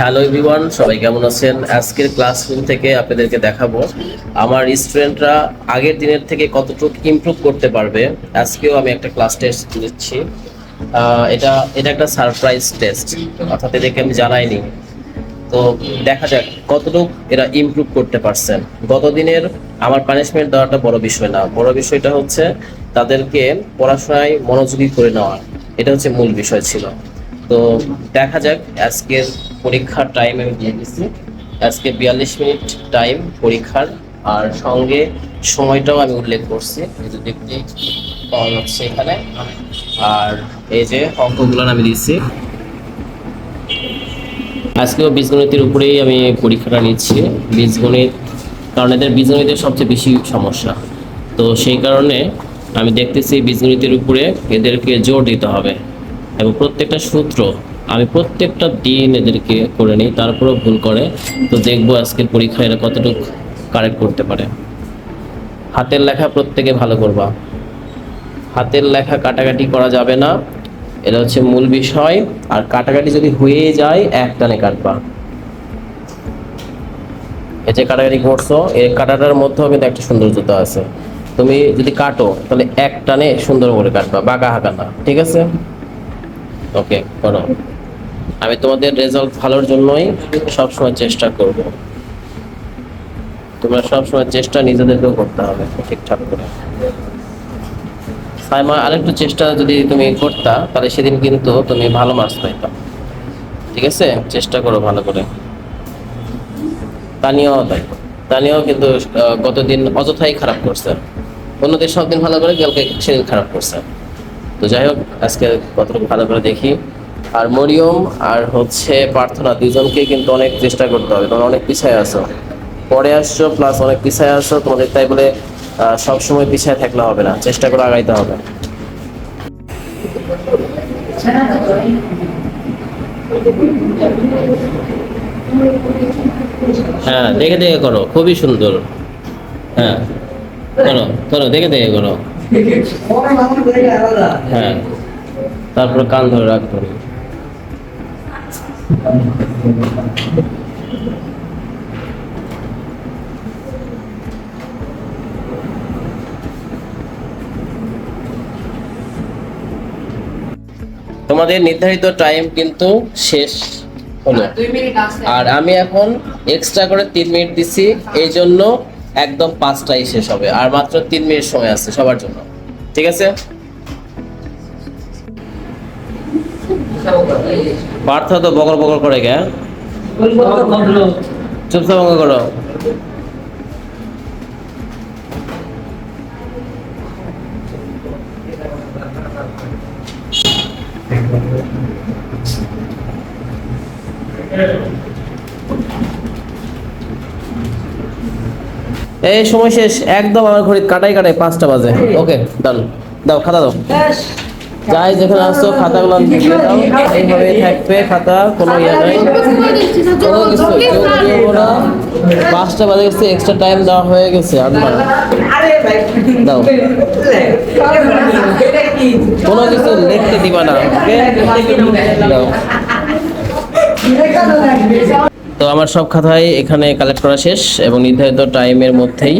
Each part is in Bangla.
হ্যালো এভরিওয়ান সবাই কেমন আছেন? আজকের ক্লাসরুম থেকে আপনাদেরকে দেখাবো আমার স্টুডেন্টরা আগের দিনের থেকে কতটুকু ইমপ্রুভ করতে পারবে। আজকেও আমি একটা ক্লাস টেস্ট আহ, এটা এটা একটা সারপ্রাইজ টেস্ট অর্থাৎ এদেরকে আমি জানাইনি। তো দেখা যাক কতটুকু এরা ইমপ্রুভ করতে পারছেন গত দিনের আমার পানিশমেন্ট দেওয়াটা বড় বিষয় না। বড় বিষয়টা হচ্ছে তাদেরকে পড়াশোনায় মনোযোগী করে নেওয়া। এটা হচ্ছে মূল বিষয় ছিল। তো দেখা যাক, আজকের পরীক্ষার টাইম আমি দিয়ে দিচ্ছি। আজকে বিয়াল্লিশ মিনিট টাইম পরীক্ষার, আর সঙ্গে সময়টাও আমি উল্লেখ করছি। এই দেখতে পাওয়া যাচ্ছে এখানে। আর এই যে অঙ্কগুলো আমি দিচ্ছি। আজকেও বীজগণিতের উপরেই আমি পরীক্ষাটা নিচ্ছি। বীজগণিত, কারণ এদের বীজগণিতের সবচেয়ে বেশি সমস্যা। তো সেই কারণে আমি দেখতেছি বীজগণিতের উপরে এদেরকে জোর দিতে হবে। এবং প্রত্যেকটা সূত্র আমি প্রত্যেকটা দিন এদেরকে করে নিই, তারপরেও ভুল করে। তো দেখব আজকের পরীক্ষায় এরা কতটুকু কারেক্ট করতে পারে। হাতের লেখা প্রত্যেকে ভালো করবা। হাতের লেখা কাটাকাটি করা যাবে না। এটা হচ্ছে মূল বিষয়। আর কাটাকাটি যদি হয়ে যায়, এক টানে কাটবা। এই যে কাটাকাটি করছ, এই কাটাটার মধ্যেও কিন্তু একটা সৌন্দর্যতা আছে। তুমি যদি কাটো, তাহলে এক টানে সুন্দর করে কাটবা, বাঁকা হাঁকা না, ঠিক আছে? ওকে, করো। আমি তোমাদের রেজাল্ট ভালোর জন্যই সবসময় চেষ্টা করব। তোমরা সবসময় চেষ্টা নিজেদেরকেও করতে হবে, ঠিকঠাক করে। সাইমা, আরেকটু চেষ্টা যদি তুমি করতা, তাহলে সেদিন কিন্তু তুমি ভালো মার্কস পাইতা। ঠিক আছে? চেষ্টা করো ভালো করে। তানিয়াও তাই। তানিয়াও কিন্তু গতদিন অযথাই খারাপ করছে। অন্যদের সব দিন ভালো করে, কালকে সেদিন খারাপ করছে। তো যাই হোক, আজকে কতটুকু ভালো করে দেখি। আর মরিয়ম আর হচ্ছে প্রার্থনা দুজনকে কিন্তু অনেক চেষ্টা করতে হবে, তোমরা অনেক পিছায় আসো পরে আসছো প্লাস অনেক পিছায় আসো তোমাদের তাই বলে সবসময় পিছায় থাকলে হবে না, চেষ্টা করে আগাইতে হবে। হ্যাঁ দেখে দেখে করো, খুবই সুন্দর। হ্যাঁ করো করো, দেখে দেখে করো। হ্যাঁ। তারপর কান ধরে রাখব তোমাদের নির্ধারিত টাইম কিন্তু শেষ হলো। আর আমি এখন এক্সট্রা করে তিন মিনিট দিছি। এই জন্য একদম পাঁচটাই শেষ হবে, আর মাত্র তিন মিনিট সময় আছে সবার জন্য। ঠিক আছে? পার্থ তো বকর বকর করে গে হ্যাঁ? চুপচাপ অঙ্ক করো। এই সময় শেষ। একদম আমার ঘড়ি কাটাই কাটাই পাঁচটা বাজে। ওকে ডান দাও খাতা দাও। যাই যেখানে আসছো খাতাগুলো দিয়ে দাও। এইভাবে থাকবে খাতা কোনো ইয়ে নাই। কোনো কিছু পাঁচটা বাজে গেছে এক্সট্রা টাইম দেওয়া হয়ে গেছে আর না। দাও। কোনো কিছু লিখতে দিবা না ওকে? দাও। তো আমার সব খাতাই এখানে কালেক্ট করা শেষ এবং নির্ধারিত টাইমের মধ্যেই,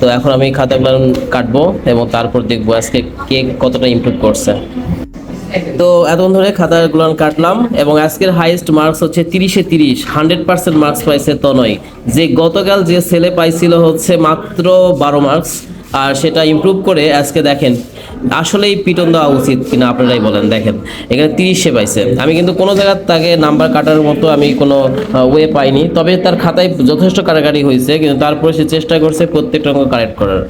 তো এখন আমি খাতাগুলো কাটবো এবং তারপর দেখব আজকে কে কতটা ইমপ্রুভ করছে। তো এতক্ষণ ধরে খাতাগুলো কাটলাম এবং আজকের হাইয়েস্ট মার্কস হচ্ছে তিরিশে তিরিশ হান্ড্রেড পার্সেন্ট মার্কস পাইছে তনয়। যে গতকাল যে ছেলে পাইছিল হচ্ছে মাত্র বারো মার্কস আর সেটা ইমপ্রুভ করে আজকে দেখেন, আসলেই পিটন দেওয়া উচিত কিনা আপনারাই বলেন, দেখেন। এখানে তিরিশে পাইছে। আমি কিন্তু কোনো জায়গার তাকে নাম্বার কাটার মতো আমি কোনো ওয়ে পাইনি। তবে তার খাতায় যথেষ্ট কারাকারি হয়েছে, কিন্তু তারপরে সে চেষ্টা করছে প্রত্যেকটা অঙ্ক কারেক্ট করার।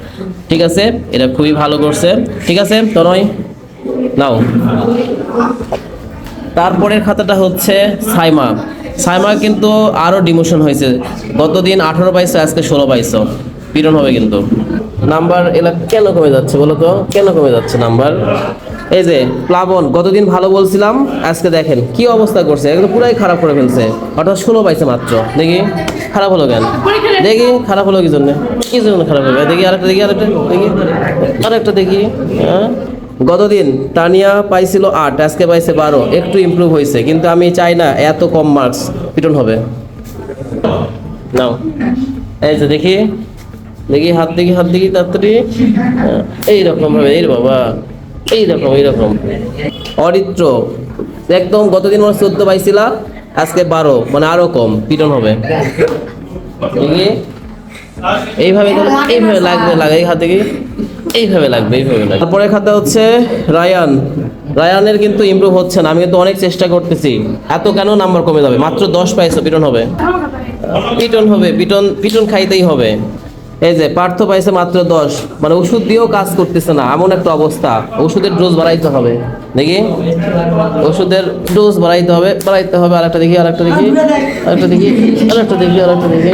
ঠিক আছে? এটা খুবই ভালো করছে। ঠিক আছে, তনয়? নাও। তারপরের খাতাটা হচ্ছে সাইমা। সাইমা কিন্তু আরও ডিমোশন হয়েছে। গতদিন আঠারো পাইছে, আজকে ষোলো পাইছো। পীড়ন হবে কিন্তু। নাম্বার এলা কেন কমে যাচ্ছে বলো তো? কেন কমে যাচ্ছে নাম্বার? এই যে, প্লাবন, গতদিন ভালো বলছিলাম, আজকে দেখেন কি অবস্থা করছে, একদম পুরাই খারাপ করে ফেলছে। অর্থাৎ ষোলো পাইছে মাত্র। দেখি, খারাপ হলো কেন? দেখি, খারাপ হলো কি জন্য? কি জন্য খারাপ হবে? দেখি আরেকটা দেখি আরেকটা দেখি। আরেকটা দেখি হ্যাঁ? গতদিন তানিয়া পাইছিল আট, আজকে পাইছে বারো। একটু ইমপ্রুভ হয়েছে কিন্তু আমি চাই না এত কম মার্কস পিটন হবে। নাও। এই যে দেখি। দেখি, হাত দেখি হাত দেখি, তাড়াতাড়ি। এইরকম ভাবে, এই বাবা এইরকম এইরকম অরিত্র, একদম গতদিন মানে চোদ্দ পাইছিলা আজকে বারো মানে আরও কম, পিটন হবে। দেখি, এইভাবে এইভাবে লাগবে লাগে এই হাতে কি এইভাবে লাগবে এইভাবে লাগবে। তারপরে খাতা হচ্ছে রায়ান। রায়ানের কিন্তু ইমপ্রুভ হচ্ছে না, আমি কিন্তু অনেক চেষ্টা করতেছি। এত কেন নাম্বার কমে যাবে? মাত্র দশ পাইছো, পিটন হবে। পিটন হবে, পিটন পিটন খাইতেই হবে। এই যে, পার্থ পাইছে মাত্র দশ। মানে ওষুধ দিয়েও কাজ করতেছে না, এমন একটা অবস্থা। ওষুধের ডোজ বাড়াইতে হবে। দেখি? ওষুধের ডোজ বাড়াইতে হবে বাড়াইতে হবে আর একটা দেখি আর একটা দেখি আর একটা দেখি আর একটা দেখি আর একটা দেখি।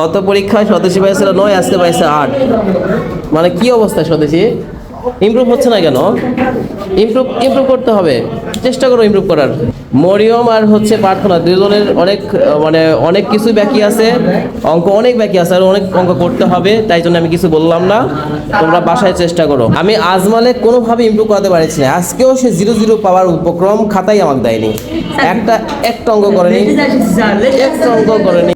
গত পরীক্ষায় স্বদেশী পাইছে নয়, আজকে পাইছে আট। মানে কি অবস্থা স্বদেশী? ইমপ্রুভ হচ্ছে না কেন? ইমপ্রুভ ইমপ্রুভ করতে হবে। চেষ্টা করো ইমপ্রুভ করার। মরিয়ম আর হচ্ছে প্রার্থনা দুজনের অনেক মানে অনেক কিছু বাকি আছে। অঙ্ক অনেক বাকি আছে আর অনেক অঙ্ক করতে হবে তাই জন্য আমি কিছু বললাম না। তোমরা বাসায় চেষ্টা করো। আমি আজমালে কোনোভাবে ইমপ্রুভ করাতে পারছি না। আজকেও সে জিরো জিরো পাওয়ার উপক্রম খাতাই আমাকে দেয়নি। একটা একটা অঙ্ক করেনি। একটা অঙ্ক করেনি।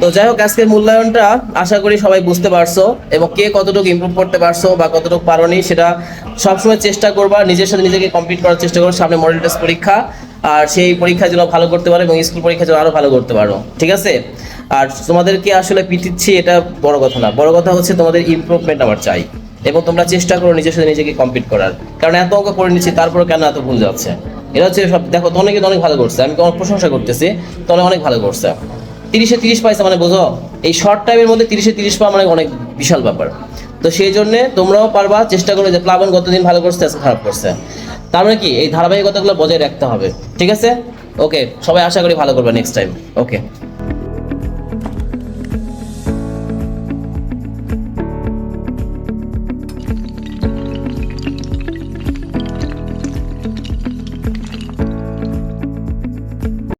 তো যাই হোক, আজকের মূল্যায়নটা আশা করি সবাই বুঝতে পারছ এবং কে কতটুকু ইমপ্রুভ করতে পারছ বা কতটুকু পারোনি সেটা সবসময় চেষ্টা করবা, নিজের সাথে নিজেকে কমপ্লিট করার চেষ্টা করো, সামনে মডেল টেস্ট পরীক্ষা, আর সেই পরীক্ষা যেন ভালো করতে পারো এবং স্কুল পরীক্ষা যেন আরও ভালো করতে পারো, ঠিক আছে? আর তোমাদেরকে আসলে পিটিচ্ছি, এটা বড় কথা না, বড় কথা হচ্ছে তোমাদের ইমপ্রুভমেন্ট আমার চাই এবং তোমরা চেষ্টা করো নিজের সাথে নিজেকে কমপ্লিট করার, কারণ এত অঙ্ক করে নিচ্ছি তারপরে কেন এত ভুল যাচ্ছে? এটা হচ্ছে সব, দেখো তনে কিন্তু অনেক ভালো করছে, আমি অনেক প্রশংসা করতেছি তনে অনেক ভালো করছে। তিরিশে তিরিশ পাইছে মানে বোঝো? এই শর্ট টাইমের মধ্যে তিরিশে তিরিশ পাওয়া মানে অনেক বিশাল ব্যাপার। তো সেই জন্য তোমরাও পারবা, চেষ্টা করো যে প্লাবন গতদিন ভালো করছে খারাপ করছে। তার মানে কি, এই ধারাবাহিকতাগুলো বজায় রাখতে হবে। ঠিক আছে? ওকে সবাই আশা করি ভালো করবে নেক্সট টাইম ওকে